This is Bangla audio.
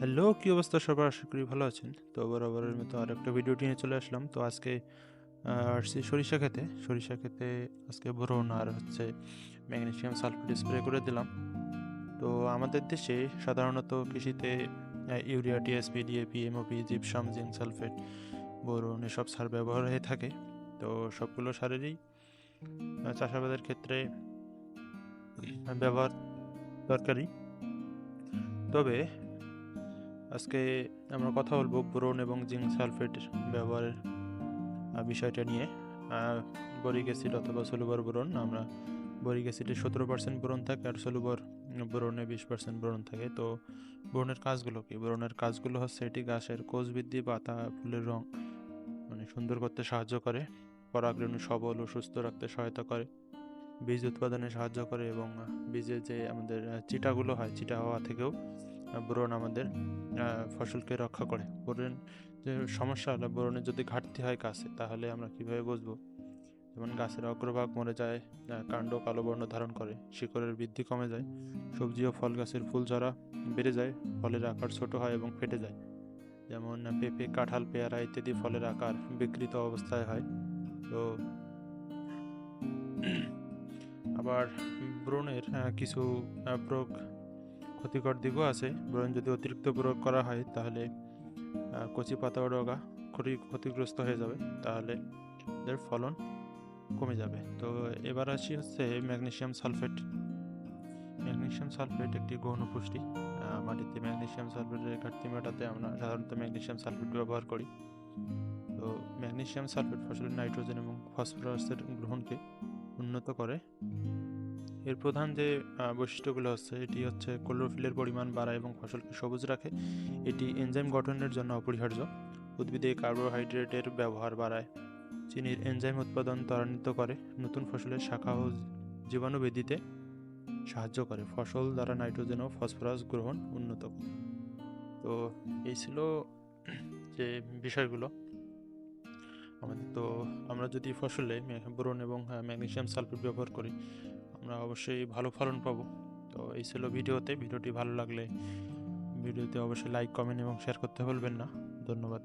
হ্যালো, কী অবস্থা সবার? আশা করি ভালো আছেন। তো বরাবরের মতো আর একটা ভিডিও নিয়ে চলে আসলাম। তো আজকে আসছি সরিষা খেতে। সরিষা খেতে আজকে বোরন আর হচ্ছে ম্যাগনেসিয়াম সালফেট স্প্রে করে দিলাম। তো আমাদের দেশে সাধারণত কৃষিতে urea TSP DAP MOP gypsum zinc sulphate boron এসব সার ব্যবহার হয়ে থাকে। তো সবগুলো সারেরই চাষাবাদের ক্ষেত্রে ব্যবহার দরকারি। তবে আজকে আমরা কথা বলব বোরন এবং জিঙ্ক সালফেট ব্যবহারের বিষয়টা নিয়ে। বরিক অ্যাসিড অথবা সলুবর বোরন আমরা বরিক অ্যাসিডে সতেরো পার্সেন্ট বোরন থাকে আর সলুবর বোরনে বিশ পার্সেন্ট বোরন থাকে। তো বোরনের কাজগুলো কি? বোরনের কাজগুলো হচ্ছে এটি গাছের কোষ বৃদ্ধি, পাতা, ফুলের রং মানে সুন্দর করতে সাহায্য করে, পরাগরেণু সবল ও সুস্থ রাখতে সহায়তা করে, বীজ উৎপাদনে সাহায্য করে এবং বীজের যে আমাদের চিটাগুলো হয়, চিটা হওয়া থেকেও বোরন আমাদের ফসলকে রক্ষা করে। বোরন যে সমস্যা হলো বোরনের যদি ঘাটতি হয় গাছে তাহলে আমরা কীভাবে বুঝব? যেমন গাছের অগ্রভাগ মরে যায় কাণ্ড কালো বর্ণ ধারণ করে শিকড়ের বৃদ্ধি কমে যায় সবজি ও ফল গাছের ফুল ঝরা বেড়ে যায় ফলের আকার ছোট হয় এবং ফেটে যায়। যেমন পেঁপে কাঁঠাল পেয়ারা ইত্যাদি ফলের আকার বিকৃত অবস্থায় হয়। তো আবার ব্রণের কিছু আহ, প্রয়োগ ক্ষতিকর দিকও আছে। ব্রণ যদি অতিরিক্ত প্রয়োগ করা হয়, তাহলে কচি পাতা ডগা ক্ষতি ক্ষতিগ্রস্ত হয়ে যাবে। তাহলে এদের ফলন কমে যাবে। তো এবার আসি হচ্ছে ম্যাগনেশিয়াম সালফেট। ম্যাগনেশিয়াম সালফেট একটি গৌণ পুষ্টি। মাটিতে ম্যাগনেশিয়াম সালফেটের ঘাটতি মেটাতে আমরা সাধারণত ম্যাগনেশিয়াম সালফেট ব্যবহার করি। তো ম্যাগনেসিয়াম সালফেট ফসলের নাইট্রোজেন এবং ফসফরাসের গ্রহণকে উন্নত করে। এর প্রধান যে বৈশিষ্ট্যগুলো হচ্ছে এটি হচ্ছে ক্লোরোফিলের পরিমাণ বাড়ায় এবং ফসলকে সবুজ রাখে। এটি এনজাইম গঠনের জন্য অপরিহার্য। উদ্ভিদে কার্বোহাইড্রেটের ব্যবহার বাড়ায়। চিনির এনজাইম উৎপাদন ত্বরান্বিত করে। নতুন ফসলের শাখা ও জীবাণু বৃদ্ধিতে সাহায্য করে। ফসল দ্বারা নাইট্রোজেন ও ফসফরাস গ্রহণ উন্নত করে। তো এই ছিল যে বিষয়গুলো। আমাদের তো আমরা যদি ফসলে বোরন এবং আহ, ম্যাগনেসিয়াম সালফেট ব্যবহার করি আমরা অবশ্যই ভালো ফলন পাবো। তো এই ছিল ভিডিওতে। ভিডিওটি ভালো লাগলে ভিডিওতে অবশ্যই লাইক কমেন্ট এবং শেয়ার করতে ভুলবেন না। ধন্যবাদ।